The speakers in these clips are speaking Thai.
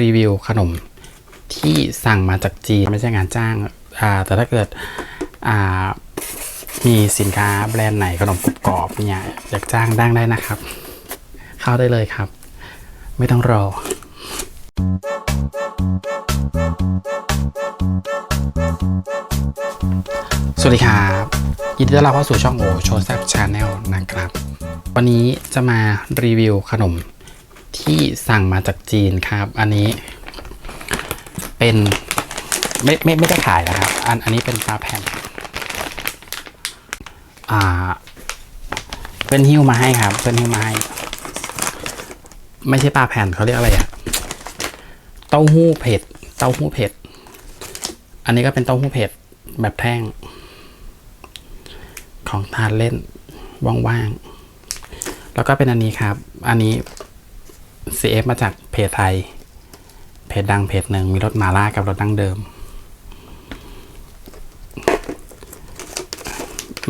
รีวิวขนมที่สั่งมาจากจีนไม่ใช่งานจ้างอ่าแต่ถ้าเกิดอ่ามีสินค้าแบรนด์ไหนขนมกรอบเนี่ยอยากจ้างดังได้นะครับ เข้าได้เลยครับ ไม่ต้องรอสวัสดีครับยินดีต้อนรับเข้าสู่ช่องโอโชว์แซบชาแนลนะครับ วันนี้จะมารีวิวขนม ที่สั่งมาจากจีนครับ อันนี้เป็นไม่ไม่ไม่ได้ขายนะครับ อันอันนี้เป็นปลาแผ่นอ่าเพื่อนหิ้วมาให้ครับ เพื่อนหิ้วมาให้ ไม่ใช่ปลาแผ่นเขาเรียกอะไรอะเต้าหู้เผ็ด เต้าหู้เผ็ด อันนี้ก็เป็นเต้าหู้เผ็ดแบบแท่ง ของทานเล่นว่างๆแล้วก็เป็นอันนี้ครับ อันนี้ CF มาจากเพจไทย เพจดังเพจหนึ่งมีรสหมาล่ากับรสดั้งเดิม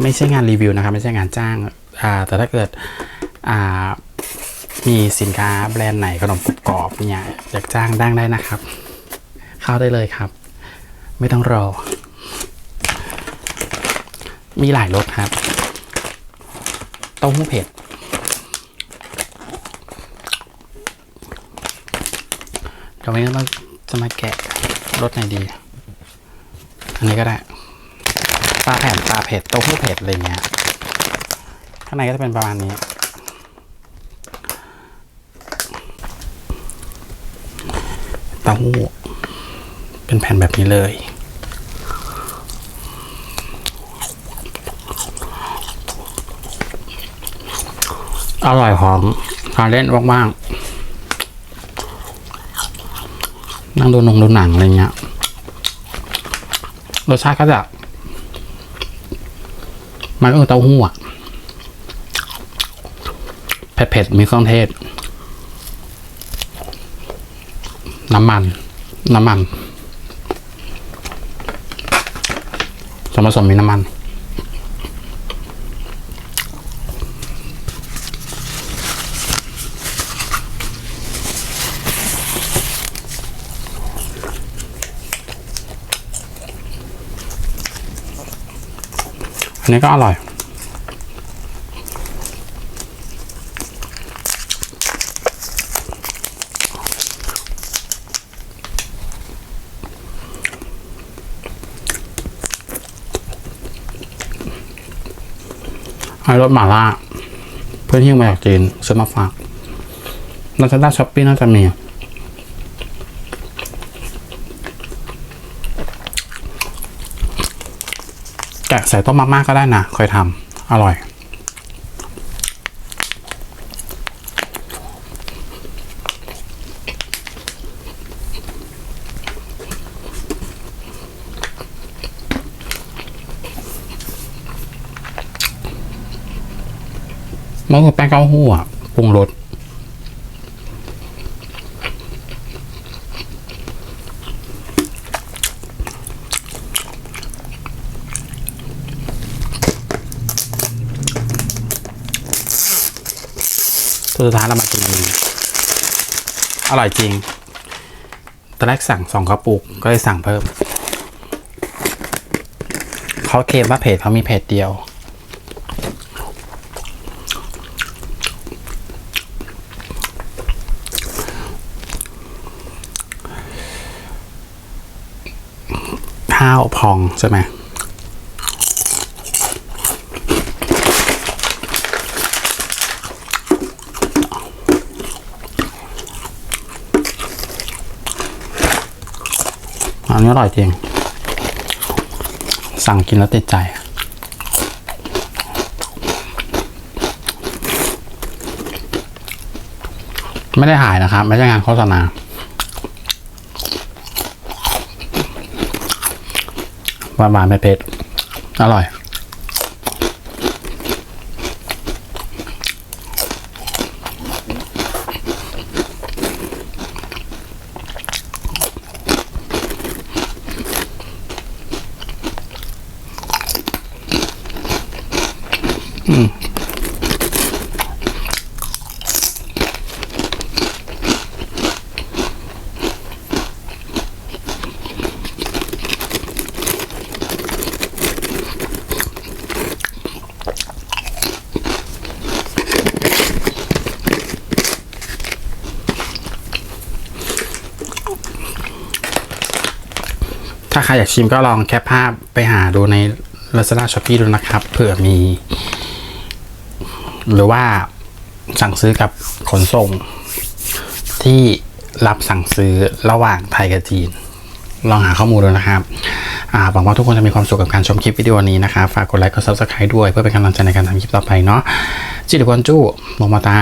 ไม่ใช่งานรีวิวนะครับ ไม่ใช่งานจ้างาแต่ถ้าเกิดมีสินค้าแบรนด์ไหนขนมกรอบเนี่ยอยากจ้างดั้งได้นะครับ เข้าได้เลยครับ ไม่ต้องรอ มีหลายรสครับเต้าหู้เผ็ด เดี๋ยววันนี้เราจะมาแกะรสไหนดี อันนี้ก็ได้ปลาแผ่นปลาเผ็ดเต้าหู้เผ็ดอะไรเงี้ย ข้างในก็จะเป็นประมาณนี้ เต้าหู้ เป็นแผ่นแบบนี้เลยอร่อยหอมทานเล่นว่างๆ นั่งดูหนงดูหนังอะไรเงี้ยรสชาติก็จะมันก็คือเต้าหู้อะเผ็ดๆ มีเครื่องเทศ น้ำมัน น้ำมันส่วนผสมมีน้ำมัน อันนี้ก็อร่อยไอรสหม่าล่า เพื่อนที่มาจากจีนซื้อมาฝากน่าจะได้ช้อปปี้น่าจะมีะใส่ต้มมาม่าก็ได้นะเคยทำอร่อยมันคือแป้งเต้าหู้อะปรุงรส ตัวสุดท้ายเรามากินอันนี้อร่อยจริง ตอนแรกสั่งสองกระปุกก็เลยสั่งเพิ่ม เขาเคลมว่าเพจเขามีเพจเดียว ข้าวพองใช่ไหม อันนี้อร่อยจริง สั่งกินแล้วติดใจ ไม่ได้หายนะครับ ไม่ใช่งานโฆษณา หวานหวานเผ็ดอร่อย ถ้าใครอยากชิมก็ลองแคปภาพไปหาดูในล Lazada Shopee ดูนะครับ เผื่อมี หรือว่าสั่งซื้อกับขนส่ง ที่รับสั่งซื้อระหว่างไทยกับจีน ลองหาข้อมูลดูนะครับหวังว่าทุกคนจะมีความสุขกับการชมคลิปวิดีโอนี้นะครับ ฝากกดไลค์กด subscribe ด้วยเพื่อเป็นกำลังใจในการทำคลิปต่อไปเนาะจิตรกวนจู้มองมาตา